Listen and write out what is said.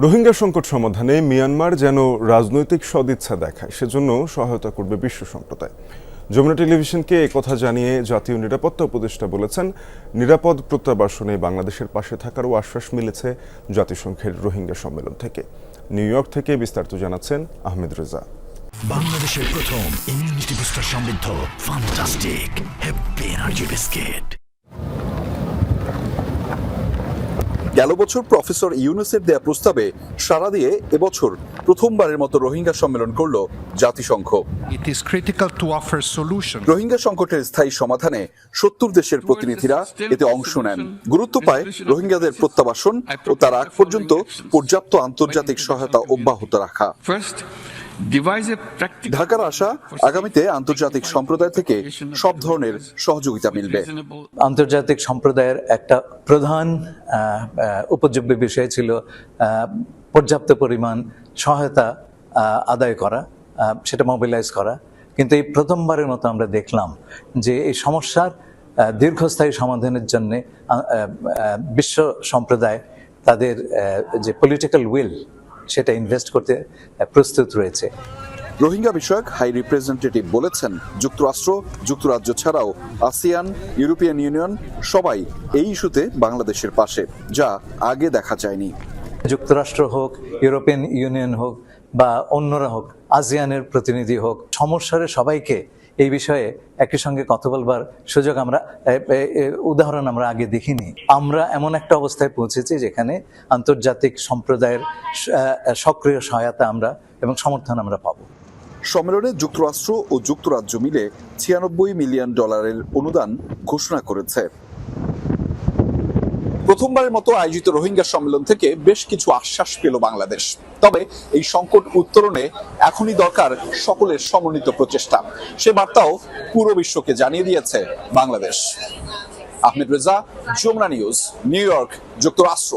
রোহিঙ্গা সংকট সমাধানে মিয়ানমার যেন রাজনৈতিক সদিচ্ছা দেখায়, সেজন্য সহায়তা করবে বিশ্ব সম্প্রদায়। যমুনা টেলিভিশনকে কথা জানিয়ে জাতীয় নিরাপত্তা উপদেষ্টা বলেছেন, নিরাপদ প্রত্যাবাসনে বাংলাদেশের পাশে থাকারও আশ্বাস মিলেছে জাতিসংঘের রোহিঙ্গা সম্মেলন থেকে। নিউ ইয়র্ক থেকে বিস্তারিত জানাচ্ছেন আহমেদ রেজা। বাংলাদেশের প্রথম ইমিউনিটি বুস্টার সমৃদ্ধ ফান্টাস্টিক হ্যাপি এনার্জি বিস্কিট গেল বছর প্রফেসর ইউনুসের দেয়া প্রস্তাবে সাড়া দিয়ে এবছর প্রথমবারের মতো রোহিঙ্গা সম্মেলন করল জাতিসংঘ। রোহিঙ্গা সংকটের স্থায়ী সমাধানে সত্তর দেশের প্রতিনিধিরা এতে অংশ নেন। গুরুত্ব পায় রোহিঙ্গাদের প্রত্যাবাসন ও তার আগ পর্যন্ত পর্যাপ্ত আন্তর্জাতিক সহায়তা অব্যাহত রাখা। ঢাকার আশা আগামীতে আন্তর্জাতিক সম্প্রদায় থেকে সব ধরনের সহযোগিতা মিলবে। আন্তর্জাতিক সম্প্রদায়ের একটা প্রধান উপযোগ্য বিষয় ছিল পর্যাপ্ত পরিমাণ সহায়তা আদায় করা সেটা মোবিলাইজ করা। কিন্তু এই প্রথমবারের মতো আমরা দেখলাম যে এই সমস্যার দীর্ঘস্থায়ী সমাধানের জন্যে বিশ্ব সম্প্রদায় তাদের যে পলিটিক্যাল উইল সেটা ইনভেস্ট করতে প্রস্তুত রয়েছে। রোহিঙ্গা বিষয়ক হাই রিপ্রেজেন্টেটিভ বলেছেন যুক্তরাষ্ট্র যুক্তরাজ্য ছাড়াও আসিয়ান ইউরোপিয়ান ইউনিয়ন সবাই এই ইস্যুতে বাংলাদেশের পাশে যা আগে দেখা যায়নি। যুক্তরাষ্ট্র হোক ইউরোপিয়ান ইউনিয়ন হোক বা অন্যরা হোক আসিয়ানের প্রতিনিধি হোক সমস্যারে সবাইকে এই বিষয়ে একই সঙ্গে কথা বলবার সুযোগ আমরা উদাহরণ আমরা আগে দেখিনি। আমরা এমন একটা অবস্থায় পৌঁছেছি যেখানে আন্তর্জাতিক সম্প্রদায়ের সক্রিয় সহায়তা আমরা এবং সমর্থন আমরা পাবো। সম্মেলনে যুক্তরাষ্ট্র ও যুক্তরাজ্য মিলে ছিয়ানব্বই মিলিয়ন ডলারের অনুদান ঘোষণা করেছে। প্রথমবারের মতো আয়োজিত রোহিঙ্গা সম্মেলন থেকে বেশ কিছু আশ্বাস পেল বাংলাদেশ। তবে এই সংকট উত্তরণে এখনই দরকার সকলের সমন্বিত প্রচেষ্টা। সে বার্তাও পুরো বিশ্বকে জানিয়ে দিয়েছে Bangladesh. Ahmed Reza, Jamuna News, New York, যুক্তরাষ্ট্র।